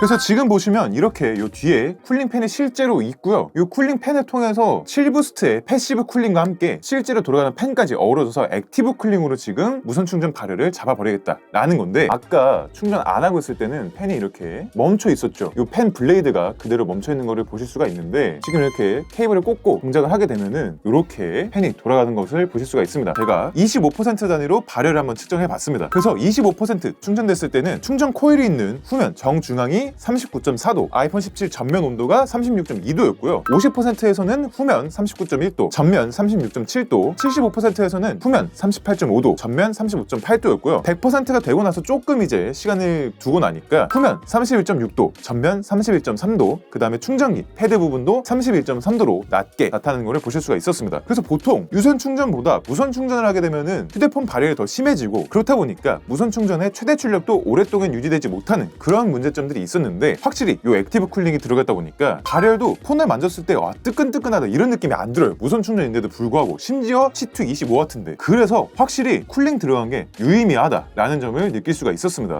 그래서 지금 보시면 이렇게 요 뒤에 쿨링팬이 실제로 있고요. 이 쿨링팬을 통해서 7부스트의 패시브 쿨링과 함께 실제로 돌아가는 팬까지 어우러져서 액티브 쿨링으로 지금 무선 충전 발열을 잡아버리겠다라는 건데 아까 충전 안 하고 있을 때는 팬이 이렇게 멈춰 있었죠. 이 팬 블레이드가 그대로 멈춰 있는 거를 보실 수가 있는데 지금 이렇게 케이블을 꽂고 동작을 하게 되면은 이렇게 팬이 돌아가는 것을 보실 수가 있습니다. 제가 25% 단위로 발열을 한번 측정해 봤습니다. 그래서 25% 충전됐을 때는 충전 코일이 있는 후면 정중앙이 39.4도, 아이폰 17 전면 온도가 36.2도였고요. 50%에서는 후면 39.1도, 전면 36.7도, 75%에서는 후면 38.5도, 전면 35.8도였고요. 100%가 되고 나서 조금 이제 시간을 두고 나니까 후면 31.6도, 전면 31.3도, 그 다음에 충전기 패드 부분도 31.3도로 낮게 나타나는 것을 보실 수가 있었습니다. 그래서 보통 유선 충전보다 무선 충전을 하게 되면은 휴대폰 발열이 더 심해지고 그렇다 보니까 무선 충전의 최대 출력도 오랫동안 유지되지 못하는 그런 문제점들이 있었 는데 확실히 이 액티브 쿨링이 들어갔다 보니까 발열도 폰을 만졌을 때 와, 뜨끈뜨끈하다 이런 느낌이 안 들어요. 무선 충전인데도 불구하고 심지어 C2 25W인데 그래서 확실히 쿨링 들어간 게 유의미하다라는 점을 느낄 수가 있었습니다.